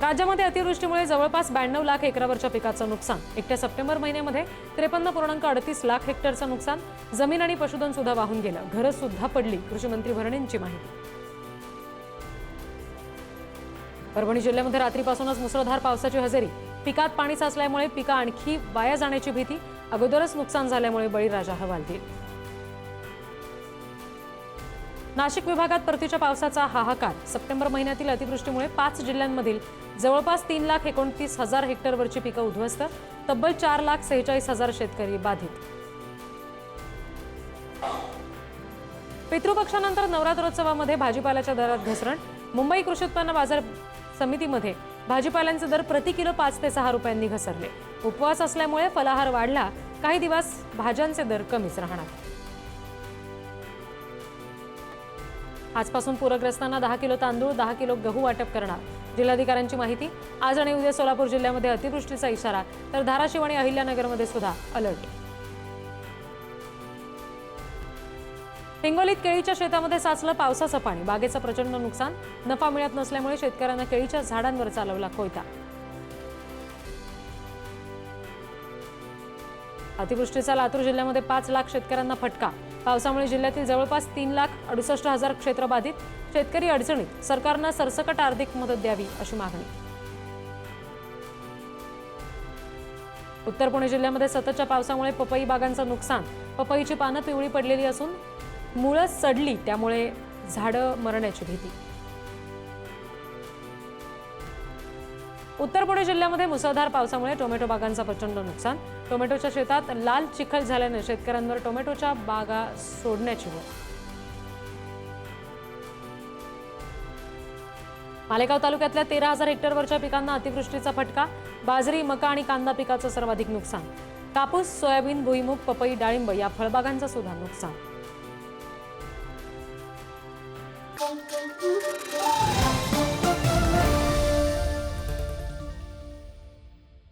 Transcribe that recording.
राज्यामध्ये अतिवृष्टीमुळे जवळपास ब्याण्णव लाख एकरावरच्या पिकाचं नुकसान. एकट्या सप्टेंबर महिन्यामध्ये त्रेपन्न पूर्णांक अडतीस लाख हेक्टरचं नुकसान. जमीन आणि पशुधन सुद्धा वाहून गेलं. घरं सुद्धा पडली कृषीमंत्री भरणेंची माहिती. परभणी जिल्ह्यामध्ये रात्रीपासूनच मुसळधार पावसाची हजेरी. पिकात पाणी साचल्यामुळे पिकं आणखी वाया जाण्याची भीती. अगोदरच नुकसान झाल्यामुळे बळीराजा हवालदिल. नाशिक विभागात परतीच्या पावसाचा हाहाकार. सप्टेंबर महिन्यातील अतिवृष्टीमुळे पाच जिल्ह्यांमधील जवळपास तीन लाख एकोणतीस हजार हेक्टरवरची पिकं उद्ध्वस्त तब्बल चार लाख सेहेचाळीस हजार शेतकरी बाधित. पितृपक्षानंतर नवरात्रोत्सवामध्ये भाजीपाल्याच्या दरात घसरण. मुंबई कृषी उत्पन्न बाजार समितीमध्ये भाजीपाल्यांचे दर प्रति किलो पाच ते सहा रुपयांनी घसरले. उपवास असल्यामुळे फलाहार वाढला. काही दिवस भाज्यांचे दर कमीच राहणार. आजपासून पूरग्रस्तांना दहा किलो तांदूळ दहा किलो गहू वाटप करणार. जिल्हाधिकाऱ्यांची माहिती आज आणि उद्या सोलापूर जिल्ह्यामध्ये अतिवृष्टीचा इशारा तर धाराशिव आणि अहिल्यानगरमध्ये सुद्धा अलर्ट. हिंगोलीत केळीच्या शेतामध्ये साचलं पावसाचं पाणी बागेचं प्रचंड नुकसान नफा मिळत नसल्यामुळे शेतकऱ्यांना केळीच्या झाडांवर चालवला कोयता. अतिवृष्टीचा लातूर जिल्ह्यामध्ये पाच लाख शेतकऱ्यांना फटका. पावसामुळे जिल्ह्यातील जवळपास तीन लाख अडुसष्ट हजार क्षेत्र बाधित. शेतकरी अडचणीत सरकारनं सरसकट आर्थिक मदत द्यावी अशी मागणी. उत्तर पुणे जिल्ह्यामध्ये सततच्या पावसामुळे पपई बागांचं नुकसान. पपईची पानं पिवळी पडलेली असून मुळं सडली त्यामुळे झाडं मरण्याची भीती. उत्तर पुणे जिल्ह्यामध्ये मुसळधार पावसामुळे टोमॅटो बागांचं प्रचंड नुकसान. टोमॅटोच्या शेतात लाल चिखल झाल्याने शेतकऱ्यांवर टोमॅटोच्या बागा सोडण्याची वेळ मालेगाव तालुक्यातल्या तेरा हजार हेक्टरवरच्या पिकांना अतिवृष्टीचा फटका. बाजरी मका आणि कांदा पिकाचं सर्वाधिक नुकसान. कापूस सोयाबीन भुईमूग पपई डाळिंब या फळबागांचं सुद्धा नुकसान.